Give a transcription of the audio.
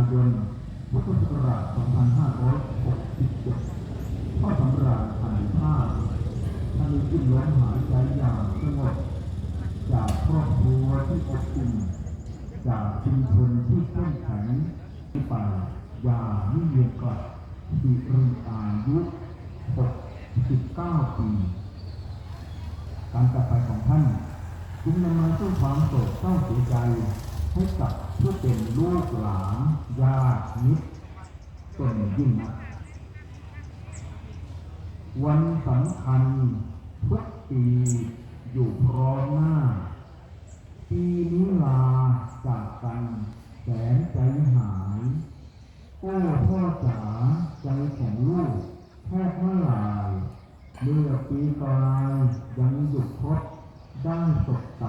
ายนพุทธศักราช 2567พ่อสำราญหันภาพท่านจึงร้องหายใจอย่างสงบจากครอบครัวที่อบอุ่นจากชุมชนที่เข้มแข็งที่ป่ายานิยมกลัที่รุ่งอายุ69 ปี การกลับไปของท่านจึงนำมาสร้างความโศกเศร้าเสียใจให้กับเพื่อเป็นลูกหลาน ญาติมิตรเป็นยิ่งนะวันสำคัญทุกปีอยู่พร้อมหน้า ปีนี้ลาจากกันแสนใจหาย โอ้พ่อจ๋าใจของลูกแทบไม่ลายเมื่อปีกลายยังหยุดพดได้สบตา